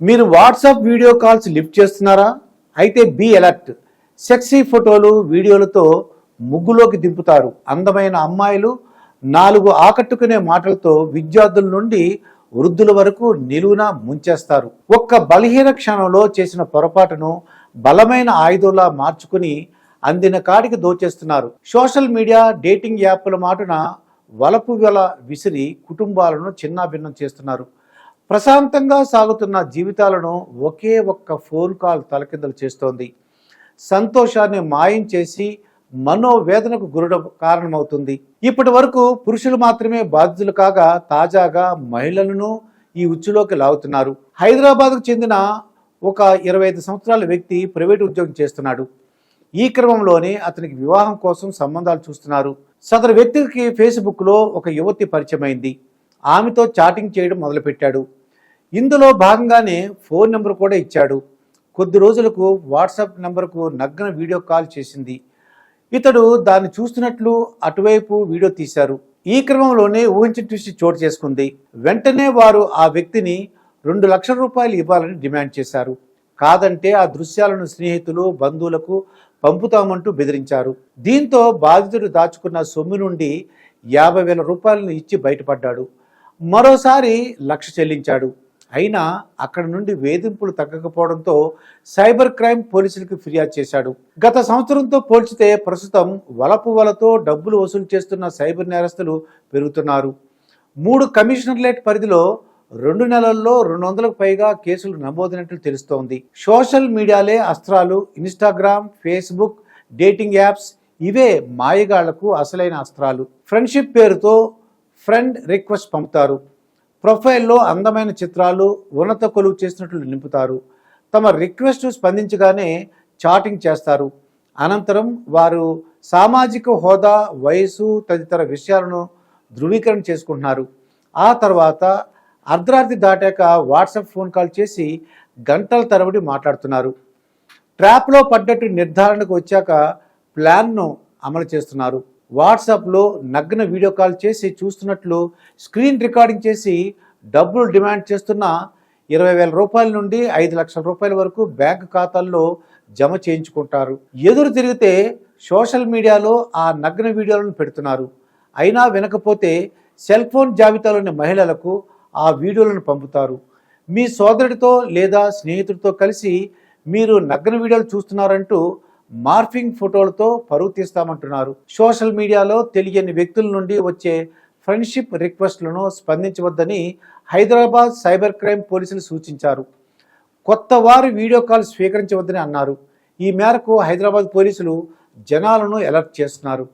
మీరు WhatsApp video calls lift చేస్తున్నారా? అయితే బీ అలర్ట్. సెక్సీ ఫోటోలు వీడియోలతో ముగ్గులోకి దింపుతారు. అందమైన అమ్మాయిలు నాలుగు ఆకట్టుకునే మాటలతో విద్యార్థుల నుండి వృద్ధుల వరకు నిలువున ముంచేస్తారు. ఒక్క బలహీన క్షణంలో చేసిన పొరపాటును బలమైన ఆయుధంలా మార్చుకుని అందిన కాడికి దోచేస్తున్నారు. సోషల్ మీడియా డేటింగ్ యాప్ల మాటున వలపు వెల విసిరి కుటుంబాలను చిన్నాభిన్నం చేస్తున్నారు. ప్రశాంతంగా సాగుతున్న జీవితాలను ఒకే ఒక్క ఫోన్ కాల్ తలకిందలు చేస్తోంది. సంతోషాన్ని మాయం చేసి మనోవేదనకు గురడ కారణమవుతుంది. ఇప్పటి వరకు పురుషులు మాత్రమే బాధితులు కాగా తాజాగా మహిళలను ఈ ఉచ్చులోకి లాగుతున్నారు. హైదరాబాద్కు చెందిన ఒక ఇరవై ఐదు సంవత్సరాల వ్యక్తి ప్రైవేట్ ఉద్యోగం చేస్తున్నాడు. ఈ క్రమంలోనే అతనికి వివాహం కోసం సంబంధాలు చూస్తున్నారు. సదరు వ్యక్తికి ఫేస్బుక్లో ఒక యువతి పరిచయమైంది. ఆమెతో చాటింగ్ చేయడం మొదలుపెట్టాడు. ఇందులో భాగంగానే ఫోన్ నెంబర్ కూడా ఇచ్చాడు. కొద్ది రోజులకు వాట్సాప్ నెంబర్కు నగ్న వీడియో కాల్ చేసింది. ఇతడు దాన్ని చూస్తున్నట్లు అటువైపు వీడియో తీశారు. ఈ క్రమంలోనే ఊహించిన ట్విస్ట్ చోటు చేసుకుంది. వెంటనే వారు ఆ వ్యక్తిని రెండు లక్షల రూపాయలు ఇవ్వాలని డిమాండ్ చేశారు. కాదంటే ఆ దృశ్యాలను స్నేహితులు బంధువులకు పంపుతామంటూ బెదిరించారు. దీంతో బాధితుడు దాచుకున్న సొమ్ము నుండి యాభై వేల రూపాయలను ఇచ్చి బయటపడ్డాడు. మరోసారి లక్ష చెల్లించాడు. అయినా అక్కడ నుండి వేధింపులు తగ్గకపోవడంతో సైబర్ క్రైమ్ పోలీసులకు ఫిర్యాదు చేశాడు. గత సంవత్సరంతో పోల్చితే ప్రస్తుతం వలపు వలతో డబ్బులు వసూలు చేస్తున్న సైబర్ నేరస్తులు పెరుగుతున్నారు. మూడు కమిషనర్లేట్ పరిధిలో రెండు నెలల్లో రెండు వందలకు పైగా కేసులు నమోదైనట్లు తెలుస్తోంది. సోషల్ మీడియాలే అస్త్రాలు ఇన్స్టాగ్రామ్ ఫేస్బుక్ డేటింగ్ యాప్స్ ఇవే మాయగాళ్ళకు అసలైన అస్త్రాలు. ఫ్రెండ్షిప్ పేరుతో ఫ్రెండ్ రిక్వెస్ట్ పంపుతారు. ప్రొఫైల్లో అందమైన చిత్రాలు ఉన్నత కొలువు చేసినట్లు నింపుతారు. తమ రిక్వెస్ట్ స్పందించగానే చాటింగ్ చేస్తారు. అనంతరం వారు సామాజిక హోదా వయసు తదితర విషయాలను ధృవీకరణ చేసుకుంటున్నారు. ఆ తర్వాత అర్ధరాత్రి దాటాక వాట్సాప్ ఫోన్ కాల్ చేసి గంటల తరబడి మాట్లాడుతున్నారు. ట్రాప్లో పడ్డట్టు నిర్ధారణకు వచ్చాక ప్లాన్ను అమలు చేస్తున్నారు. వాట్సాప్లో నగ్న వీడియో కాల్ చేసి చూస్తున్నట్లు స్క్రీన్ రికార్డింగ్ చేసి డబ్బులు డిమాండ్ చేస్తున్న ఇరవై వేల రూపాయల నుండి ఐదు లక్షల రూపాయల వరకు బ్యాంక్ ఖాతాల్లో జమ చేయించుకుంటారు. ఎదురు తిరిగితే సోషల్ మీడియాలో ఆ నగ్న వీడియోలను పెడుతున్నారు. అయినా వినకపోతే సెల్ ఫోన్ జాబితాలోని మహిళలకు ఆ వీడియోలను పంపుతారు. మీ సోదరుడితో లేదా స్నేహితుడితో కలిసి మీరు నగ్న వీడియోలు చూస్తున్నారంటూ మార్ఫింగ్ ఫోటోలతో పరువు తీస్తామంటున్నారు. సోషల్ మీడియాలో తెలియని వ్యక్తుల నుండి వచ్చే ఫ్రెండ్షిప్ రిక్వెస్ట్లను స్పందించవద్దని హైదరాబాద్ సైబర్ క్రైమ్ పోలీసులు సూచించారు. కొత్త వారు వీడియో కాల్ స్వీకరించవద్దని అన్నారు. ఈ మేరకు హైదరాబాద్ పోలీసులు జనాలను అలర్ట్ చేస్తున్నారు.